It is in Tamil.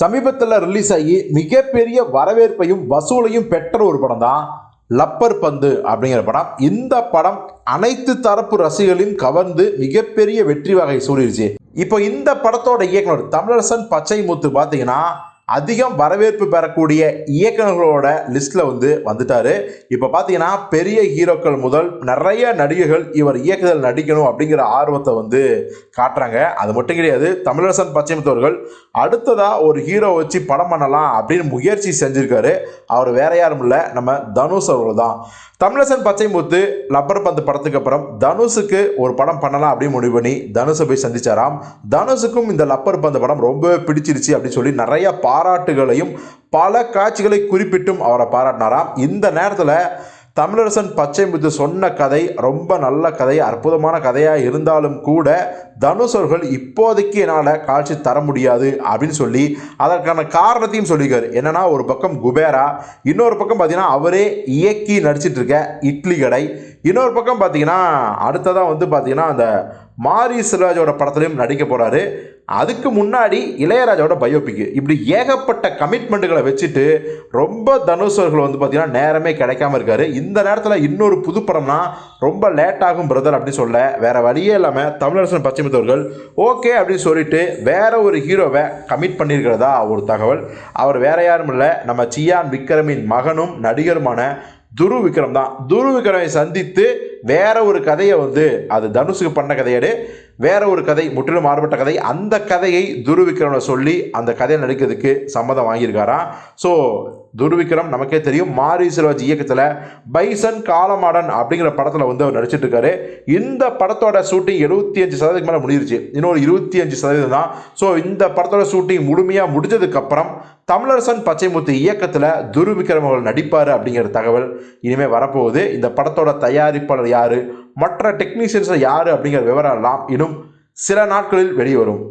சமீபத்தில் ரிலீஸ் ஆகி மிகப்பெரிய வரவேற்பையும் வசூலையும் பெற்ற ஒரு படம் தான் லப்பர் பந்து அப்படிங்கிற படம். இந்த படம் அனைத்து தரப்பு ரசிகர்களையும் கவர்ந்து மிகப்பெரிய வெற்றி வகை சூடிருச்சு. இப்போ இந்த படத்தோட இயக்குனர் தமிழரசன் பச்சைமுத்து பார்த்தீங்கன்னா அதிகம் வரவேற்பு பெறக்கூடிய இயக்குநர்களோட லிஸ்ட்டில் வந்து வந்துட்டாரு. இப்போ பார்த்தீங்கன்னா பெரிய ஹீரோக்கள் முதல் நிறைய நடிகர்கள் இவர் இயக்குதல் நடிக்கணும் அப்படிங்கிற ஆர்வத்தை வந்து காட்டுறாங்க. அது மட்டும் கிடையாது தமிழரசன் பச்சைமுத்தவர்கள் அடுத்ததாக ஒரு ஹீரோ வச்சு படம் பண்ணலாம் அப்படின்னு முயற்சி செஞ்சுருக்காரு. அவர் வேற யாரும் இல்லை நம்ம தனுஷ் அவர்கள் தான். தமிழரசன் பச்சைமுத்து லப்பர் பந்து படத்துக்கு அப்புறம் தனுஷுக்கு ஒரு படம் பண்ணலாம் அப்படின்னு முடிவு பண்ணி தனுஷை போய் சந்திச்சாராம். தனுஷுக்கும் இந்த லப்பர் பந்து படம் ரொம்ப பிடிச்சிருச்சு அப்படின்னு சொல்லி நிறைய பா பாராட்டுகளையும் பல காட்சிகளை குறிப்பிட்டும் அவரை பாராட்டினாராம். இந்த நேரத்தில் தமிழரசன் பச்சைமுத்து சொன்ன கதை ரொம்ப நல்ல கதை அற்புதமான கதையாக இருந்தாலும் கூட தனுஷ் அவர்கள் இப்போதைக்கு என்னால் காட்சி தர முடியாது அப்படின்னு சொல்லி அதற்கான காரணத்தையும் சொல்லியிருக்காரு. என்னன்னா ஒரு பக்கம் குபேரா இன்னொரு பக்கம் பார்த்தீங்கன்னா அவரே இயக்கி நடிச்சிட்ருக்க இட்லி கடை. இன்னொரு பக்கம் பார்த்தீங்கன்னா அடுத்ததாக வந்து பார்த்தீங்கன்னா அந்த மாரி செல்வராஜோட படத்துலையும் நடிக்க போகிறாரு அதுக்கு முன்னாடி இளையராஜாவோட பயோபிக்கு இப்படி ஏகப்பட்ட கமிட்மெண்ட்டுகளை வச்சுட்டு ரொம்ப தனுஷ் அவர்கள் வந்து பார்த்தீங்கன்னா நேரமே கிடைக்காம இருக்காரு. இந்த நேரத்தில் இன்னொரு புது படம்னா ரொம்ப லேட் ஆகும் பிரதர் அப்படின்னு சொல்ல. வேற வழியே இல்லாமல் தமிழரசன் பச்சைமுத்தவர்கள் ஓகே அப்படின்னு சொல்லிட்டு வேற ஒரு ஹீரோவை கமிட் பண்ணியிருக்கிறதா ஒரு தகவல். அவர் வேற யாரும் இல்லை. நம்ம சியான் விக்ரமின் மகனும் நடிகருமான துரு விக்ரம் தான் துரு விக்ரமை சந்தித்து வேற ஒரு கதையை வந்து அது தனுஷுக்கு பண்ண கதையோடு வேற ஒரு கதை முற்றிலும் மாறுபட்ட கதை. அந்த கதையை துருவிக்ரமனை சொல்லி அந்த கதையை நடிக்கிறதுக்கு சம்மதம் வாங்கியிருக்காராம் ஸோ துருவிக்ரம் நமக்கே தெரியும் மாரி சிவாஜி இயக்கத்தில் பைசன் காலமாடன் அப்படிங்கிற படத்தில் வந்து அவர் நடிச்சிட்டு இருக்காரு இந்த படத்தோட ஷூட்டிங் எழுபத்தி அஞ்சு சதவீதம் மேலே முடிஞ்சிருச்சு. இன்னொரு இருபத்தி அஞ்சு சதவீதம் தான். ஸோ இந்த படத்தோட ஷூட்டிங் முழுமையாக முடிஞ்சதுக்கப்புறம் தமிழரசன் பச்சைமுத்து இயக்கத்தில் துருவிக்ரம் அவர்கள் நடிப்பார் அப்படிங்கிற தகவல் இனிமேல் வரப்போகுது. இந்த படத்தோட தயாரிப்பாளர் யார்? மற்ற டெக்னீஷியன்ஸை யார் அப்படிங்கிற விவரம் எல்லாம் இன்னும் சில நாட்களில் வெளிவரும்.